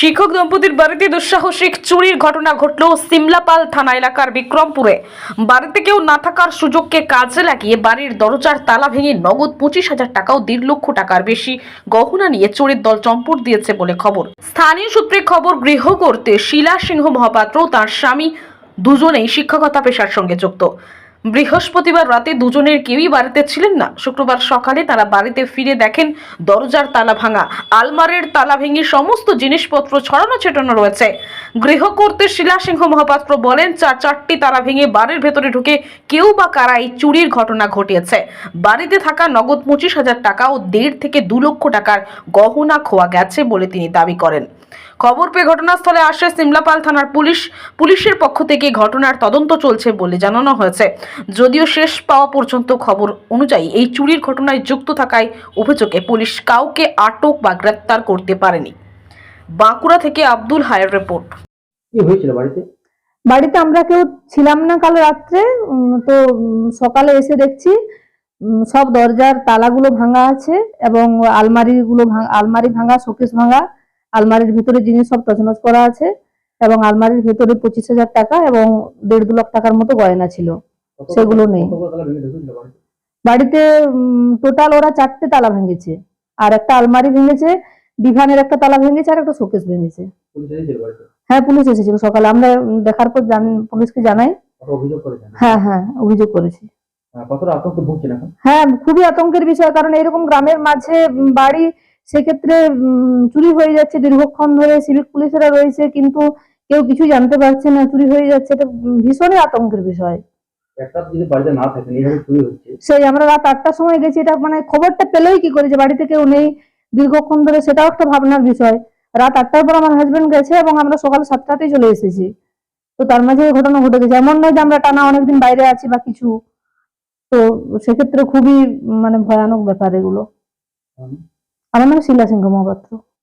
শিক্ষক দম্পতির বাড়িতে দুঃসাহসিক চুরির ঘটনা ঘটল সিমলাপাল থানা এলাকার বিক্রমপুরে। বাড়িতে কেউ না থাকার সুযোগকে কাজে লাগিয়ে বাড়ির দরজার তালা ভেঙে নগদ পঁচিশ হাজার টাকা ও দেড় লক্ষ টাকার বেশি গহনা নিয়ে চোরের দল চম্পট দিয়েছে বলে খবর। স্থানীয় সূত্রে খবর, গৃহ করতে শিলা সিংহ মহাপাত্র তার স্বামী দুজনেই শিক্ষকতা পেশার সঙ্গে যুক্ত। বৃহস্পতিবার রাতে দুজনের কেউই বাড়িতে ছিলেন না। শুক্রবার সকালে তারা বাড়িতে ফিরে দেখেন দরজার তালা ভাঙা, আলমারের তালা ভেঙে সমস্ত জিনিসপত্র ছড়ানো ছেটানো রয়েছে। গৃহকর্তে শিলা সিংহ মহাপাত্র বলেন, চার চারটি তালা ভেঙে বাড়ির ভেতরে ঢুকে কেউ বা কারা এই চুরির ঘটনা ঘটিয়েছে। বাড়িতে থাকা নগদ পঁচিশ হাজার টাকা ও দেড় থেকে দু লক্ষ টাকার গহনা খোয়া গেছে বলে তিনি দাবি করেন। খবর পেয়ে ঘটনাস্থলে আসে সিমলাপাল থানার পুলিশ। পুলিশের পক্ষ থেকে ঘটনার তদন্ত চলছে বলে জানানো হয়েছে। যদিও শেষ পাওয়া পর্যন্ত খবর অনুযায়ী এই চুরির ঘটনায় যুক্ত থাকায় অভিযোগে পুলিশ কাউকে আটক বা গ্রেপ্তার করতে পারেনি। বাঁকুড়া থেকে আব্দুল হায়ের রিপোর্ট। কি হয়েছিল বাড়িতে? বাড়িতে আমরা কেউ ছিলাম না কাল রাত্রে। উম, তো সকালে এসে দেখছি সব দরজার তালাগুলো ভাঙা আছে এবং আলমারিগুলো ভাঙা আলমারি ভাঙা শোকেস ভাঙা আলমারির ভিতরে জিনিস সব তছনছ করা আছে এবং আলমারির ভিতরে পঁচিশ হাজার টাকা এবং দেড় দু লাখ টাকার মতো গয়না ছিল। সেগুলো নেই। বাড়িতে? টোটাল ওরা চারটে তালা ভেঙেছে। আর একটা আলমারি ভেঙেছে ডিভানের একটা তালা ভেঙেছে আর একটা শোকেস ভেঙেছে। হ্যাঁ পুলিশ এসেছিল সকালে। আমরা দেখার পর জান পুলিশকে জানাই। হ্যাঁ হ্যাঁ অভিযোগ করেছি। হ্যাঁ, হ্যাঁ খুবই আতঙ্কের বিষয় কারণ এরকম গ্রামের মাঝে বাড়ি সেক্ষেত্রে চুরি হয়ে যাচ্ছে। দীর্ঘক্ষণ ধরে সিভিক পুলিশেরা রয়েছে কিন্তু কেউ কিছু জানতে পারছে না চুরি হয়ে যাচ্ছে। এটা ভীষণই আতঙ্কের বিষয়। সেই আমরা রাত আটটার সময় গেছি এটা মানে খবরটা পেলেই কি করে যে বাড়িতে কেউ নেই দীর্ঘক্ষণ ধরে সেটাও একটা ভাবনার বিষয়। রাত আটটার পর আমার হাজবেন্ড গেছে এবং আমরা সকাল সাতটাতেই চলে এসেছি। তো তার মাঝে এই ঘটনা ঘটে গেছে। এমন নয় যে আমরা টানা অনেকদিন বাইরে আছি বা কিছু। তো সেক্ষেত্রে খুবই মানে ভয়ানক ব্যাপার এগুলো। হুম। আমার নাম শিলা সিংহ মহাপাত্র